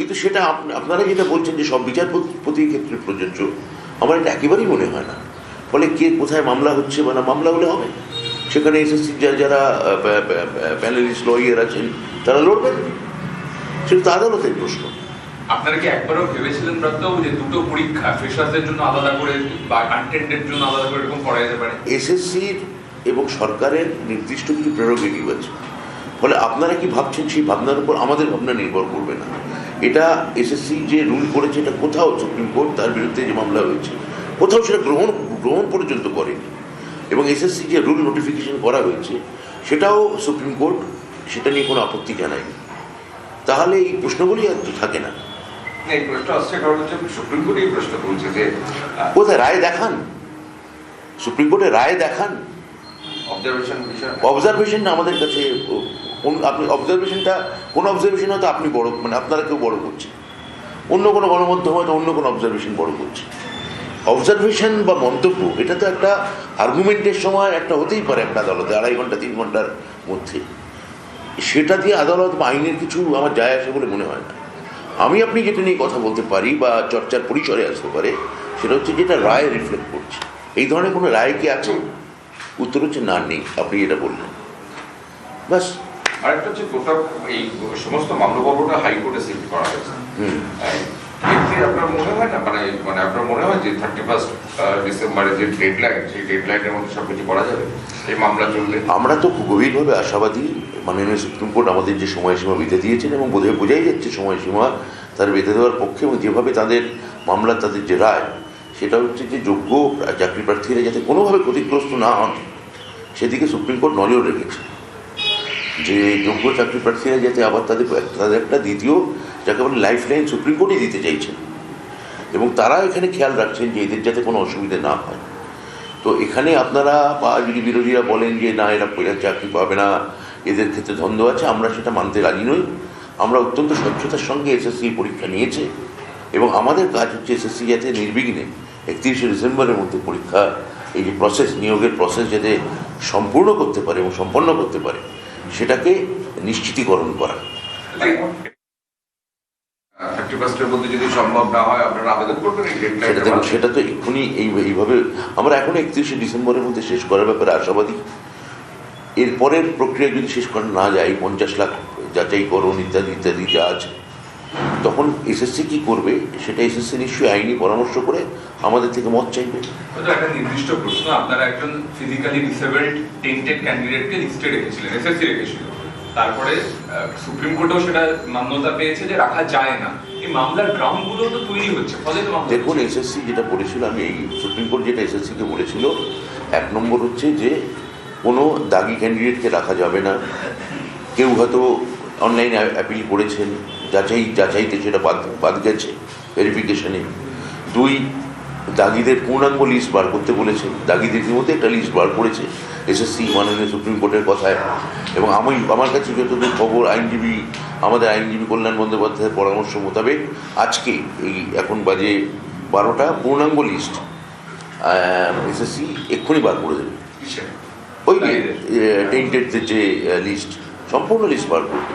কিন্তু সেটা আপ- আপনারা যেটা বলছেন যে সব বিচারপতির ক্ষেত্রে প্রযোজ্য আমার এটা একেবারেই মনে হয় না। ফলে কে কোথায় মামলা হচ্ছে বা না মামলা হলে হবে? সেখানে এসএসসি যারা প্যানেলিস্ট লয়ার আছেন তারা লড়বেন? সেটা তো আদালতের প্রশ্ন। আপনারা কি একবারও ভেবেছিলেন ব্রতবাবু যে দুটো পরীক্ষা ফ্রেশার্সদের জন্য আলাদা করে বা আনটেন্ডের জন্য আলাদা করে এরকম করা যেতে পারে? এসএসসির এবং সরকারের নির্দিষ্ট কিছু প্রেরোগেটিভ আছে। ফলে আপনারা কি ভাবছেন সেই ভাবনার উপর আমাদের ভাবনা নির্ভর করবে না? এটা এসএসসি যে রুল করেছে এটা কোথাও সুপ্রিম কোর্ট তার বিরুদ্ধে যে মামলা হয়েছে কোথাও সেটা গ্রহণ গ্রহণ পর্যন্ত করেনি। এবং এসএসসি যে রুল নোটিফিকেশন করা হয়েছে সেটাও সুপ্রিম কোর্ট সেটা নিয়ে কোনো আপত্তি জানায়নি। তাহলে এই প্রশ্নগুলি আর তো থাকে না। কোথায়? রায় দেখান। সুপ্রিম কোর্টে রায় দেখান। অবজারভেশন আমাদের কাছে আপনি অবজারভেশনটা কোন অবজারভেশন হয়তো আপনি বড় মানে আপনারা কেউ বড় করছেন অন্য কোনো গণমাধ্যম হয়তো অন্য কোনো অবজারভেশন বড় করছে। অবজারভেশন বা মন্তব্য, এটা তো একটা আর্গুমেন্টের সময় একটা হতেই পারে একটা আদালতে, আড়াই ঘণ্টা, তিন ঘণ্টার মধ্যে। সেটা দিয়ে আদালত বা আইনের কিছু আমার যায় আসে বলে মনে হয় না। আমি আপনি যেটা নিয়ে কথা বলতে পারি বা চর্চার পরিসরে আসতে পারে, সেটা হচ্ছে যেটা রায় রিফ্লেক্ট করছে। এই ধরনের কোনো রায় কি আছে? উত্তর হচ্ছে না নেই আপনি এটা বললেন। বাস। আরেকটা হচ্ছে গোটা এই সমস্ত মামলা পর্বটা হাইকোর্টে শিফট করা হয়েছে। হুম। এতে আপনার মনে হয় না? মানে মানে আপনার মনে হয় যে থার্টি ফার্স্ট ডিসেম্বরের যে ডেডলাইন সেই ডেডলাইনের মধ্যে সব কিছু করা যাবে? এই মামলা চললে? আমরা তো খুব গভীরভাবে আশাবাদী। মাননীয় সুপ্রিম কোর্ট আমাদের যে সময়সীমা বেঁধে দিয়েছেন এবং বোধহয় বোঝাই যাচ্ছে সময়সীমা তার বেঁধে দেওয়ার পক্ষে এবং যেভাবে তাদের মামলা তাদের যে রায় সেটা হচ্ছে যে যোগ্য চাকরি প্রার্থীরা যাতে কোনোভাবে ক্ষতিগ্রস্ত না হন, সেদিকে সুপ্রিম কোর্ট নজর রেখেছে। যে যোগ্য চাকরি প্রার্থীরা যাতে আবার তাদের তাদের একটা দ্বিতীয়, যাকে বলে লাইফ লাইন সুপ্রিম কোর্টই দিতে চাইছেন এবং তারা এখানে খেয়াল রাখছেন যে এদের যাতে কোনো অসুবিধা না হয়। তো এখানে আপনারা বা যদি বিরোধীরা বলেন যে না, এরা চাকরি পাবে না, এদের ক্ষেত্রে ধন্দ আছে, আমরা সেটা মানতে রাজি নই। আমরা অত্যন্ত স্বচ্ছতার সঙ্গে এসএসসি পরীক্ষা নিয়েছে এবং আমাদের কাজ হচ্ছে এসএসসি যাতে নির্বিঘ্নে একত্রিশে ডিসেম্বরের মধ্যে পরীক্ষা এই যে প্রসেস নিয়োগের প্রসেস যাতে সম্পূর্ণ করতে পারে এবং সম্পন্ন করতে পারে সেটাকে নিশ্চিতীকরণ করা। সেটা তো এক্ষুনি এই এইভাবে আমরা এখন একত্রিশে ডিসেম্বরের মধ্যে শেষ করার ব্যাপারে আশাবাদী। এরপরের প্রক্রিয়া যদি শেষ করা না যায় পঞ্চাশ লাখ যাচাইকরণ ইত্যাদি ইত্যাদি যা আছে। তখন এসএসসি কি করবে সেটা এসএসসি নিশ্চয়ই আইনি পরামর্শ করে আমাদের থেকে মত চাইবে। একটা নির্দিষ্ট প্রশ্ন আপনারা একজন ফিজিক্যালি ডিসেবলড টেন্টেড ক্যান্ডিডেটকে লিস্টে রেখেছিলেন এসএসসি রেখেছিল। তারপরে সুপ্রিম কোর্টেও সেটা মান্যতা পেয়েছে যে রাখা যায় না। এই মামলার গ্রাউন্ডগুলো তো তৈরি হচ্ছে ফলে দেখুন এসএসসি যেটা বলেছিল আমি এই সুপ্রিম কোর্ট যেটা এসএসসিকে বলেছিল এক নম্বর হচ্ছে যে কোনো দাগি ক্যান্ডিডেটকে রাখা যাবে না। কেউ হয়তো অনলাইনে অ্যাপিল করেছেন। যাচাই যাচাইতে সেটা বাদ বাদ গেছে ভেরিফিকেশনে দুই দাগিদের পূর্ণাঙ্গ লিস্ট বার করতে বলেছে। দাগিদের ইতিমধ্যে একটা লিস্ট বার করেছে এসএসসি মাননীয় সুপ্রিম কোর্টের কথায়। এবং আমি আমার কাছে যতদূর খবর আইনজীবী আমাদের আইনজীবী কল্যাণ বন্দ্যোপাধ্যায়ের পরামর্শ মোতাবেক আজকে এই এখন বাজে বারোটা পূর্ণাঙ্গ লিস্ট এসএসসি এক্ষুনি বার করে দেবে? ওই টেন্টেডদের যে লিস্ট সম্পূর্ণ লিস্ট বার করবে।